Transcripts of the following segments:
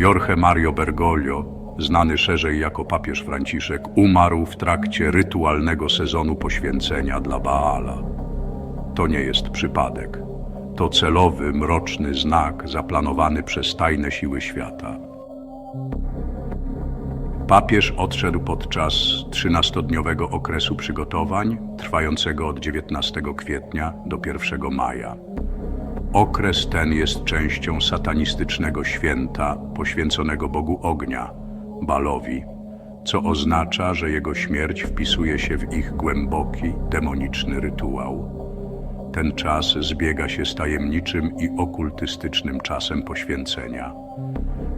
Jorge Mario Bergoglio, znany szerzej jako papież Franciszek, umarł w trakcie rytualnego sezonu poświęcenia dla Baala. To nie jest przypadek. To celowy, mroczny znak zaplanowany przez tajne siły świata. Papież odszedł podczas 13-dniowego okresu przygotowań, trwającego od 19 kwietnia do 1 maja. Okres ten jest częścią satanistycznego święta poświęconego Bogu ognia, Balowi, co oznacza, że jego śmierć wpisuje się w ich głęboki, demoniczny rytuał. Ten czas zbiega się z tajemniczym i okultystycznym czasem poświęcenia.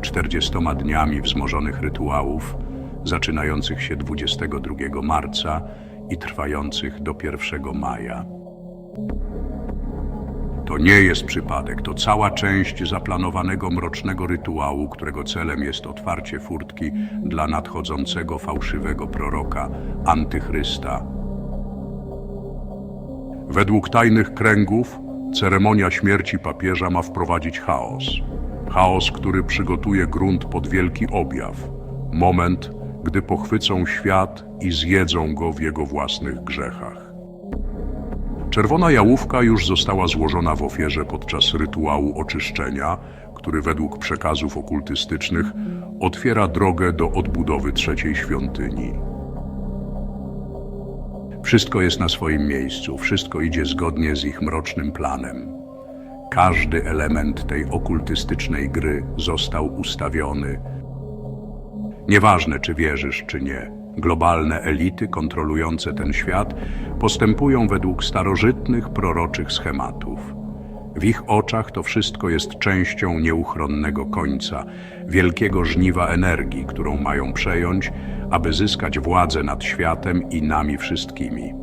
Czterdziestoma dniami wzmożonych rytuałów, zaczynających się 22 marca i trwających do 1 maja. To nie jest przypadek, to cała część zaplanowanego mrocznego rytuału, którego celem jest otwarcie furtki dla nadchodzącego fałszywego proroka, antychrysta. Według tajnych kręgów ceremonia śmierci papieża ma wprowadzić chaos. Chaos, który przygotuje grunt pod wielki objaw. Moment, gdy pochwycą świat i zjedzą go w jego własnych grzechach. Czerwona jałówka już została złożona w ofierze podczas rytuału oczyszczenia, który według przekazów okultystycznych otwiera drogę do odbudowy trzeciej świątyni. Wszystko jest na swoim miejscu, wszystko idzie zgodnie z ich mrocznym planem. Każdy element tej okultystycznej gry został ustawiony. Nieważne, czy wierzysz, czy nie, globalne elity kontrolujące ten świat postępują według starożytnych proroczych schematów. W ich oczach to wszystko jest częścią nieuchronnego końca, wielkiego żniwa energii, którą mają przejąć, aby zyskać władzę nad światem i nami wszystkimi.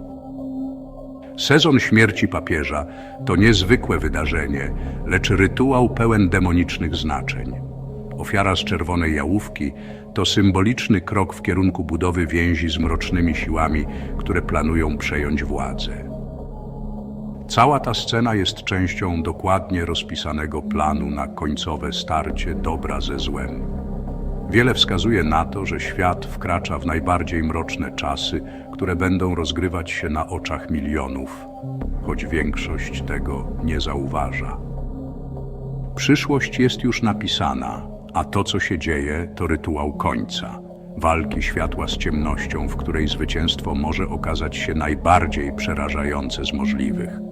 Sezon śmierci papieża to niezwykłe wydarzenie, lecz rytuał pełen demonicznych znaczeń. Ofiara z czerwonej jałówki to symboliczny krok w kierunku budowy więzi z mrocznymi siłami, które planują przejąć władzę. Cała ta scena jest częścią dokładnie rozpisanego planu na końcowe starcie dobra ze złem. Wiele wskazuje na to, że świat wkracza w najbardziej mroczne czasy, które będą rozgrywać się na oczach milionów, choć większość tego nie zauważa. Przyszłość jest już napisana, a to, co się dzieje, to rytuał końca. Walki światła z ciemnością, w której zwycięstwo może okazać się najbardziej przerażające z możliwych.